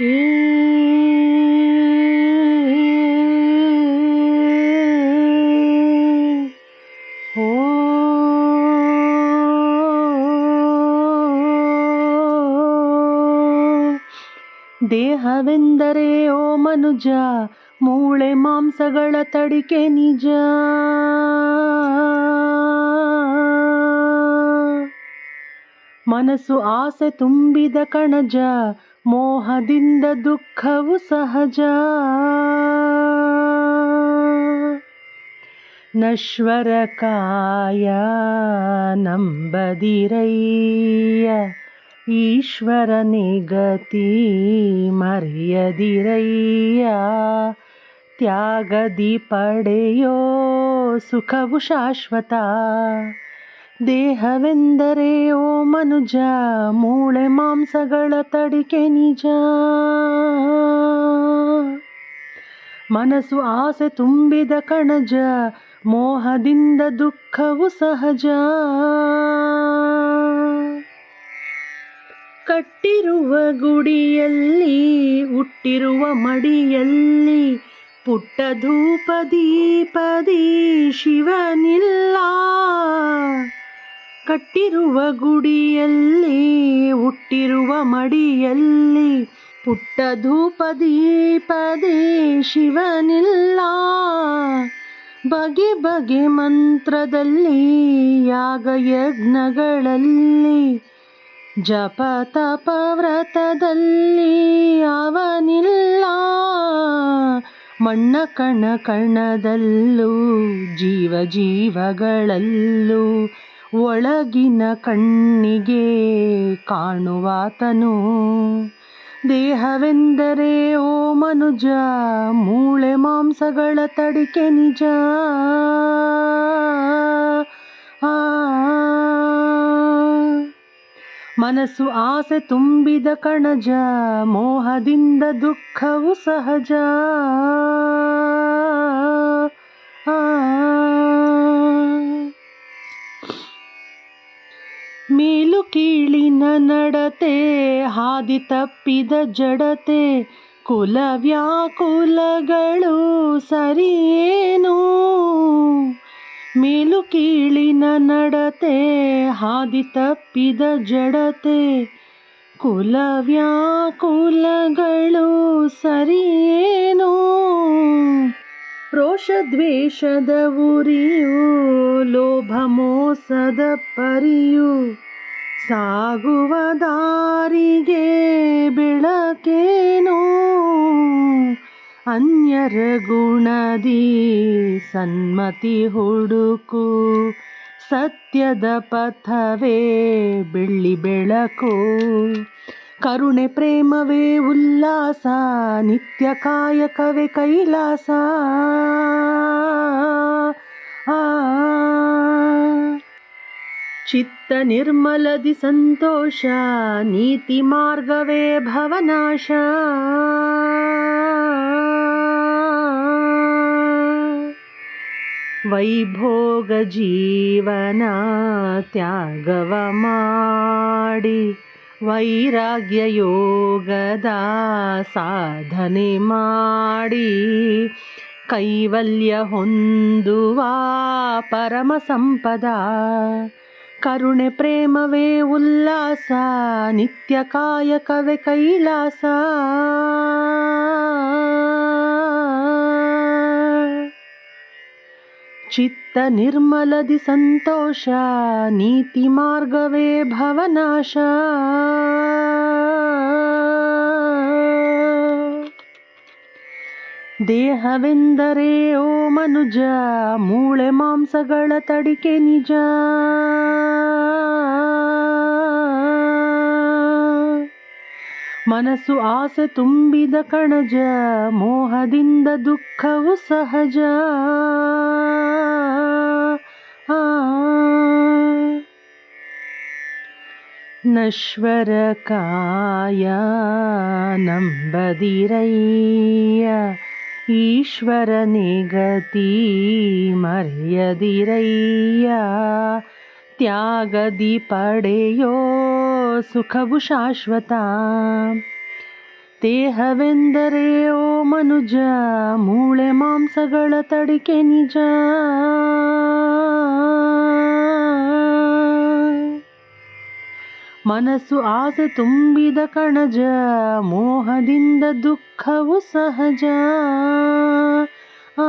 ದೇಹವೆಂದರೆ ಓ ಮನುಜ ಮೂಳೆ ಮಾಂಸಗಳ ತಡಿಕೆ ನಿಜ. ಮನಸ್ಸು ಆಸೆ ತುಂಬಿದ ಕಣಜ ಮೋಹದಿಂದ ದುಃಖವು ಸಹಜ ನಶ್ವರ ಕಾಯ ನಂಬದಿರಯ್ಯ ಈಶ್ವರನೇ ಗತಿ ಮರೆಯದಿರಯ್ಯ ತ್ಯಾಗದಿ ಪಡೆಯೋ ಸುಖವು ಶಾಶ್ವತ ದೇಹವೆಂದರೆ ಓ ಮನುಜ, ಮೂಳೆ ಮಾಂಸಗಳ ತಡಿಕೆ ನಿಜ. ಮನಸ್ಸು ಆಸೆ ತುಂಬಿದ ಕಣಜ, ಮೋಹದಿಂದ ದುಃಖವು ಸಹಜ. ಕಟ್ಟಿರುವ ಗುಡಿಯಲ್ಲಿ, ಹುಟ್ಟಿರುವ ಮಡಿಯಲ್ಲಿ ಪುಟ್ಟ ಧೂಪ ದೀಪದಿ ಶಿವನಿಲ್ಲ. ಕಟ್ಟಿರುವ ಗುಡಿಯಲ್ಲಿ, ಹುಟ್ಟಿರುವ ಮಡಿಯಲ್ಲಿ, ಪುಟ್ಟ ಧೂಪ ದೀಪದಿ ಶಿವನಿಲ್ಲ. ಬಗೆ ಬಗೆ ಮಂತ್ರದಲ್ಲಿ, ಯಾಗ ಯಜ್ಞಗಳಲ್ಲಿ, ಜಪ ತಪ ವ್ರತದಲ್ಲಿ ಅವನಿಲ್ಲ. ಮಣ್ಣ ಕಣ ಕಣದಲ್ಲೂ, ಜೀವ ಜೀವಗಳಲ್ಲೂ ಒಳಗಿನ ಕಣ್ಣಿಗೆ ಕಾಣುವಾತನು. ದೇಹವೆಂದರೆ, ಓ ಮನುಜ, ಮೂಳೆ ಮಾಂಸಗಳ ತಡಿಕೆ ನಿಜ. ಮನಸ್ಸು ಆಸೆ ತುಂಬಿದ ಕಣಜ, ಮೋಹದಿಂದ ದುಃಖವು ಸಹಜ. ಮೇಲು ಕೀಳಿನ ನಡತೆ, ಹಾದಿ ತಪ್ಪಿದ ಜಡತೆ, ಕುಲ ವ್ಯಾಕುಲಗಳು ಸರಿಯೇನು? ಮೇಲು ಕೀಳಿನ ನಡತೆ, ಹಾದಿ ತಪ್ಪಿದ ಜಡತೆ, ಕುಲ ವ್ಯಾಕುಲಗಳು ಸರಿಯೇನು? ರೋಷ ದ್ವೇಷದ ಉರಿಯು, ಲೋಭ ಮೋಸದ ಪರಿಯು ಸಾಗುವ ದಾರಿಗೆ ಬೆಳಕೇನು? ಅನ್ಯರ ಗುಣದಿ ಸನ್ಮತಿ ಹುಡುಕು, ಸತ್ಯದ ಪಥವೇ ಬೆಳ್ಳಿ ಬೆಳಕು. ಕರುಣೆ, ಪ್ರೇಮವೇ ಉಲ್ಲಾಸ, ನಿತ್ಯ ಕಾಯಕವೇ ಕೈಲಾಸ. ಆ ಚಿತ್ತ ನಿರ್ಮಲದಿ ಸಂತೋಷ, ನೀತಿ ಮಾರ್ಗವೇ ಭವನಾಶ. ವೈಭೋಗ ಜೀವನ ತ್ಯಾಗವ ಮಾಡಿ, ವೈರಾಗ್ಯ ಯೋಗದ ಸಾಧನೆ ಮಾಡಿ, ಕೈವಲ್ಯ ಹೊಂದುವ ಪರಮ ಸಂಪದ. ಕರುಣೆ ಪ್ರೇಮವೇ ಉಲ್ಲಾಸ ನಿತ್ಯ ಕಾಯಕವೇ ಕೈಲಾಸ ಚಿತ್ತ ನಿರ್ಮಲದಿ ಸಂತೋಷ ನೀತಿ ಮಾರ್ಗವೇ ಭವನಾಶ ದೇಹವೆಂದರೆ ಓ ಮನುಜ, ಮೂಳೆ ಮಾಂಸಗಳ ತಡಿಕೆ ನಿಜ. ಮನಸ್ಸು ಆಸೆ ತುಂಬಿದ ಕಣಜ, ಮೋಹದಿಂದ ದುಃಖವು ಸಹಜ. ಆ ನಶ್ವರ ಕಾಯ ನಂಬದಿರಯ್ಯ. ಈಶ್ವರನೇ ಗತಿ ಮರೆಯದಿರಯ್ಯ. ತ್ಯಾಗದಿ ಪಡೆಯೋ ಸುಖವು ಶಾಶ್ವತ. ದೇಹವೆಂದರೆ ಓ ಮನುಜ ಮೂಳೆ ಮಾಂಸಗಳ ತಡಿಕೆ ನಿಜ. ಮನಸ್ಸು ಆಸೆ ತುಂಬಿದ ಕಣಜ ಮೋಹದಿಂದ ದುಃಖವು ಸಹಜ. ಆ